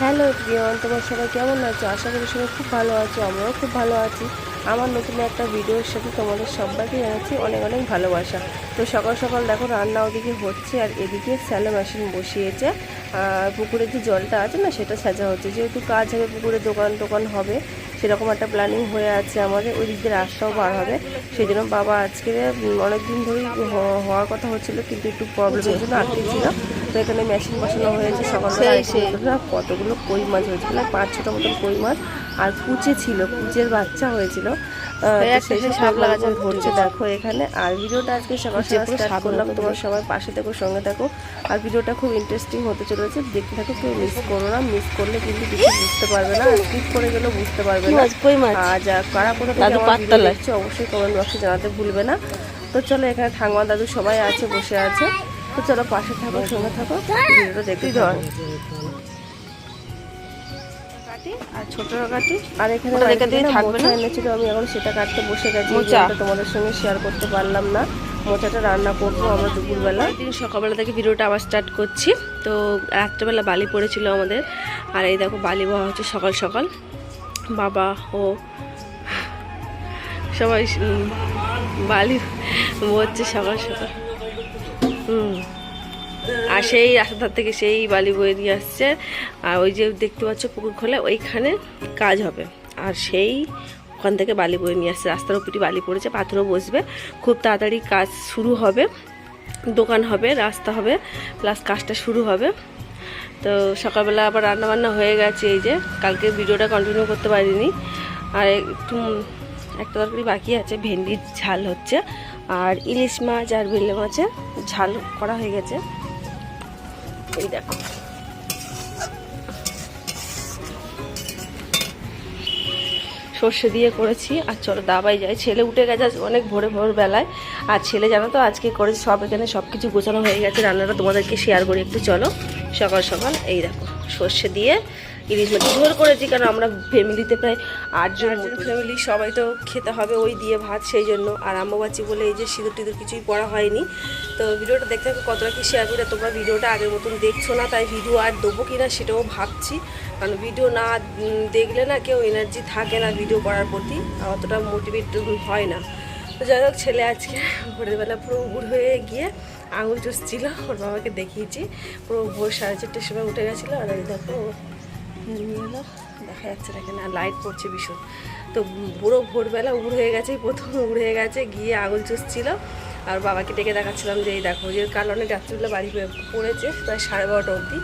Hello প্রিয়ন, তোমার সবাই কেমন আছো? আশা করি সবাই খুব ভালো আছো আমরাও খুব ভালো আছি। আমার নতুন একটা ভিডিওর সাথে তোমাদের সবাইকে জানাচ্ছি অনেক অনেক ভালোবাসা। তো সকাল সকাল দেখো রান্না ওদিকে হচ্ছে আর এদিকে স্যালো মেশিন বসিয়েছে। আর পুকুরে যে জলটা আছে না সেটা সাজা হচ্ছে। যেহেতু কাজ হবে পুকুরে দোকান টোকান হবে সেরকম একটা প্ল্যানিং হয়ে আছে আমাদের। ওই দিক দিয়ে রাস্তাও বার হবে। সেই জন্য বাবা আজকে অনেক দিন ধরেই হওয়ার কথা হচ্ছিল কিন্তু একটু প্রবলেমের জন্য আটকে ছিল। তো এখানে মেশিন বসানো হয়েছে সকালবেলা কতগুলো কই মাছ হয়েছিল পাঁচ ছটা মতন কই মাছ। আর কুচে ছিল কুচের বাচ্চা হয়েছিল। তো সেই ধরছে দেখো এখানে। আর ভিডিওটা আজকে সকাল সকাল স্টার্ট করলাম তোমার সবাই পাশে থেকো সঙ্গে থাকো। আর ভিডিওটা খুব ইন্টারেস্টিং হতে চলেছে দেখতে থাকো কেউ মিস করো না মিস করলে কিন্তু কিছু বুঝতে পারবে না স্কিপ করে গেলেও বুঝতে পারবে না। আর কারা কোথা থেকে পাততলায়। দেখছ অবশ্যই কমেন্ট বক্সে জানাতে ভুলবে না। তো চলো এখানে ঠাঙ্গা দাদু সবাই আছে বসে আছে। তো চলো পাশে থাকো সঙ্গে থাকো ভিডিওটা দেখতে কাটি আর ছোট কাটি। আর এখানে ওটা দিয়ে থাকবে না? এনেছিল আমি এখন সেটা কাটতে বসে গেছি। তোমাদের সঙ্গে শেয়ার করতে পারলাম না মোচাটা রান্না করব আমরা দুপুরবেলা। দিন সকালবেলা থেকে ভিডিওটা আবার স্টার্ট করছি। তো রাত্রেবেলা বালি পড়েছিল আমাদের। আর এই দেখো বালি বওয়া হচ্ছে সকাল সকাল। বাবা ও। সবাই বালি বচ্ছে সকাল সকাল। হুম। আর সেই রাস্তার ধার থেকে সেই বালি বয়ে নিয়ে আসছে। আর ওই যে দেখতে পাচ্ছ পুকুর খোলে, ওইখানে কাজ হবে। আর সেই ওখান থেকে বালি বয়ে নিয়ে আসছে। রাস্তার উপরই বালি পড়েছে, পাথরও বসবে। খুব তাড়াতাড়ি কাজ শুরু হবে, দোকান হবে, রাস্তা হবে প্লাস কাজটা শুরু হবে। তো সকালবেলা আবার রান্না বান্না হয়ে গেছে এই যে। কালকে ভিডিওটা কন্টিনিউ করতে পারিনি। আর একটু একটা তরকারি বাকি আছে, ভেন্ডির ঝাল হচ্ছে। আর ইলিশ মাছ আর বেলে মাছের ঝাল করা হয়ে গেছে। এই দেখো। সর্ষে দিয়ে করেছি আর চলো দাবাই যায় ছেলে উঠে গেছে আজ অনেক ভোরে ভোর বেলায়। আর ছেলে জানো তো আজকে করেছে সব এখানে সব কিছু গোছানো হয়ে গেছে। রান্নাটা তোমাদেরকে শেয়ার করি একটু চলো। সকাল সকাল এই দেখো সর্ষে দিয়ে ইলিশ মাছ। ঝোল করেছি কারণ আমরা ফ্যামিলিতে প্রায় আটজন ফ্যামিলি সবাই তো খেতে হবে ওই দিয়ে ভাত সেই জন্য। আর আম্মাবাচি বলে এই যে সিঁদুর টিঁদুর কিছুই পড়া হয়নি। তো ভিডিওটা দেখতে থাকো, কতটা কি শেয়ার করে তোমরা ভিডিওটা আগের মতন দেখছ না, তাই ভিডিও আর দেবো কি না সেটাও ভাবছি। কারণ ভিডিও না দেখলে না কেউ এনার্জি থাকে না ভিডিও করার প্রতি অতটা মোটিভেট হয় না। তো যাই হোক, ছেলে আজকে ভোরবেলা পুরো উড় হয়ে গিয়ে আঙুল চুষছিল, ওর বাবাকে দেখিয়েছি। পুরো ভোর সাড়ে চারটের সময় উঠে গেছিল, আর দেখো নিয়ে দেখা যাচ্ছে না এখানে লাইট পড়ছে ভীষণ। তো পুরো ভোরবেলা উড় হয়ে গেছে, প্রথম উড় হয়ে গেছে, গিয়ে আঙুল চুষছিল। আর বাবাকে ডেকে দেখাচ্ছিলাম যে, এই দেখো, যে কারণে রাত্রিবেলা বাড়ি পড়েছে, প্রায় সাড়ে বারোটা অবধি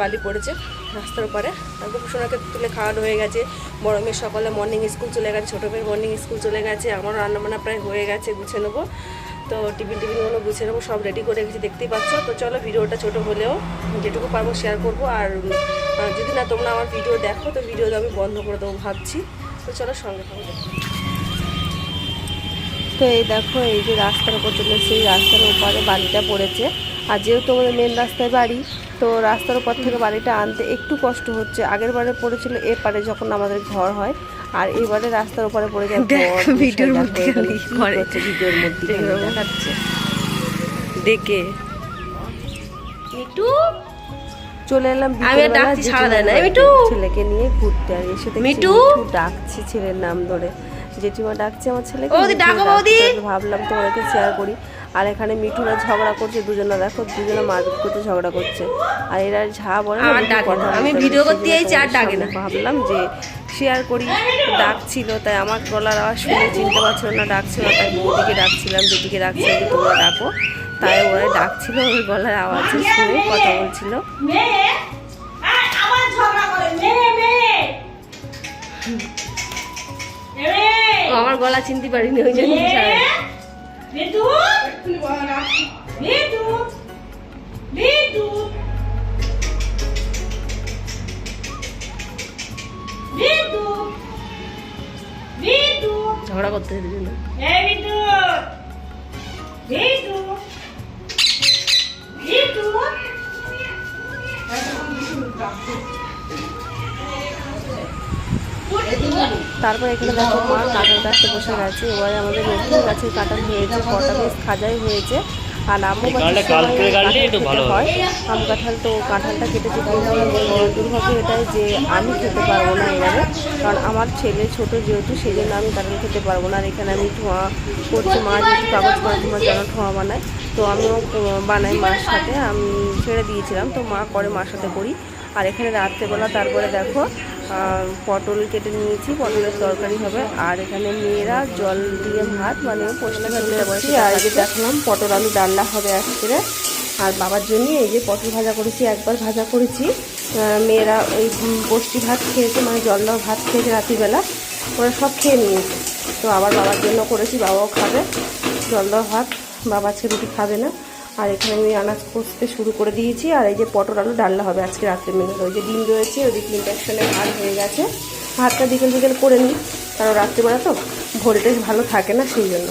বালি পড়েছে রাস্তার উপরে তারপর সোনাকে তুলে খাওয়ানো হয়ে গেছে। বড় মেয়ের সকালে মর্নিং স্কুল চলে গেছে, ছোটো মেয়ের মর্নিং স্কুল চলে গেছে, আমার রান্নাবান্না প্রায় হয়ে গেছে গুছিয়ে নেব। তো টিফিন টিফিনগুলো গুছিয়ে নেব, সব রেডি করে রেখেছি, দেখতেই পাচ্ছ। তো চলো ভিডিওটা ছোট হলেও যেটুকু পারব শেয়ার করব। আর যদি না তোমরা আমার ভিডিও দেখো, তো ভিডিও আমি বন্ধ করে দেবো ভাবছি। তো চলো সঙ্গে থাকো। তো এই দেখো এই যে রাস্তার উপর চলে সেই রাস্তার উপরে বাড়িটা পড়েছে। আর যেহেতু আমাদের মেন রাস্তায় বাড়ি তো রাস্তার উপর থেকে বাড়িটা আনতে একটু কষ্ট হচ্ছে। আগের বারে পড়েছিল এপারে যখন আমাদের ঘর হয় আর এবারে রাস্তার উপরে পড়ে যায় ভিডিওর মধ্যে ভিডিওর মধ্যে দেখাচ্ছে। ডেকে মিটু? চলে এলাম আমি ডাকছি সাড়া দেয় না! ছেলেকে নিয়ে ঘুরতে। আর এসে! মিঠু ডাকছে ছেলের নাম ধরে। জেঠিমা ডাকছে আমার! তারপর ভাবলাম তোমাদেরকে শেয়ার করি আর এখানে মিঠুরা ঝগড়া করছে দুজনে দেখো দুজনে মারপিট করতে ঝগড়া করছে আর এরা ঝা বলে আর। আমি ভিডিও করতে চার তোমাদের ডাকে না। ভাবলাম যে শেয়ার করি ডাকছিল তাই আমার গলার আওয়াজ শুনে চিনতে পারছিল না ডাকছিল না তাই বৌদিকে ডাকছিলাম যেদিকে ডাকছিলাম যে তোমরা ডাকো তাই ওরা ডাকছিল ওই গলার আওয়াজ শুনে কথা বলছিল মেয়ে ঝগড়া করে মেয়ে মেয়ে মেয়ে ও আমার গলা চিনতে পারিনি ওই জন্য ঝগড়া করতে দুজনে তারপর এখানে দেখো মা কাঁঠাল গাছটা বসে গেছে। এবারে আমাদের নতুন গাছের কাঁঠাল হয়েছে কটা বেশ খাজাই হয়েছে। আর খেতে ভালো হয়। আম কাঁঠাল তো কাঁঠালটা কেটেছি কিন্তু দুর্ভাগ্য এটাই যে আমি খেতে পারব না এবারে। কারণ আমার ছেলে ছোট যেহেতু সেই জন্য আমি কাঁঠাল খেতে পারব না। আর এখানে আমি ধোঁয়া করছি মা যেহেতু কাগজ করে তোমার যেন ধোঁয়া বানায়। তো আমিও বানাই মার সাথে আমি ছেড়ে দিয়েছিলাম। তো মা করে মার সাথে করি। আর এখানে রাত্রেবেলা তারপরে দেখো পটল কেটে নিয়েছি পটলের তরকারি হবে। আর এখানে মেয়েরা জল দিয়ে ভাত মানে পোস্টে যাচ্ছি আর এই যে দেখলাম পটল আলু ডাল্লা হবে আজকে আর বাবার জন্য এই যে পটল ভাজা করেছি একবার ভাজা করেছি। মেয়েরা ওই বষ্টি ভাত খেয়েছে মানে জল দেওয়া ভাত খেয়েছে রাত্রিবেলা। ওরা সব খেয়ে নিয়েছে। তো আবার বাবার জন্য করেছি বাবাও খাবে। জল দেওয়া ভাত বাবা আজকে রুটি খাবে না। আর এখানে আমি আনাজ কষতে শুরু করে দিয়েছি, আর এই যে পটল আলু ডাল্লা হবে আজকে রাত্রে মেনুতে ওই যে ডিম রয়েছে ওইদিকে ইন্ডাকশনে ভাত হয়ে গেছে। ভাতটা বিকেল বিকেল করে নিই, কারণ রাত্রিবেলা তো ভোল্টেজ ভালো থাকে না সেই জন্য।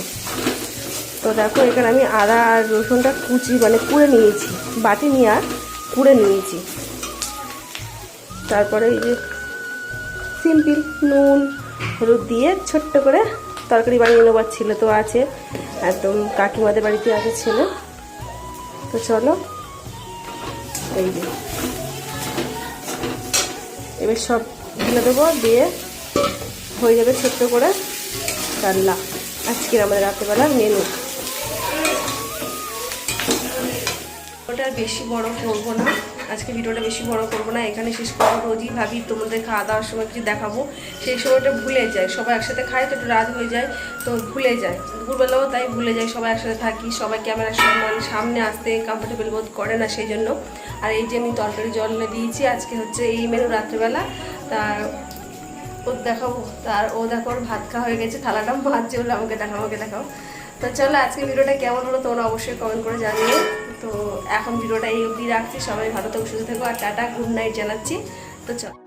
তো দেখো, এখানে আমি আদা আর রসুনটা কুচি মানে কুড়ে নিয়েছি, বাটি নিয়ে আর কুড়ে নিয়েছি। তারপরে এই যে সিম্পল নুন, হলুদ দিয়ে ছোট্ট করে তরকারি বানিয়ে নেবার ছিল তো আছে, একদম কাকিমাদের বাড়িতে আছে ছেলে। তো চলো। এই যে। এবার সব ঢেলে দেবো দিয়ে হয়ে যাবে ছোট্ট করে রান্না। আজকের আমাদের রাত্রেবেলার মেনু ওটা বেশি বড় করব না। আজকে ভিডিওটা বেশি বড় করব না, এখানে শেষ করব। রোজই ভাবি তোমাদের খাওয়া দাওয়ার সময় কিছু দেখাবো। সেই সময়টা ভুলে যায়, সবাই একসাথে খায় তো একটু রাত হয়ে যায়, তো ভুলে যায়। দুপুরবেলাও তাই ভুলে যায়, সবাই একসাথে থাকি, সবাই ক্যামেরার সামনে সামনে আসতে কমফোর্টেবল বোধ করে না সেই জন্য। আর এই যে আমি তরকারি জল দিয়েছি, আজকে হচ্ছে এই মেনু রাত্রেবেলা। তা ও দেখাবো, তার ও দেখো ভাত খাওয়া হয়ে গেছে, থালাটা মাঝে বলে আমাকে দেখাও আমাকে দেখাও। তো চলো আজকে ভিডিওটা কেমন হলো তোমরা অবশ্যই কমেন্ট করে জানিও। তো এখন ভিডিওটা এই অবধি রাখছি। সবাই ভালো থাকো, সুস্থ থাকো, আর টাটা গুড নাইট জানাচ্ছি। তো চলো।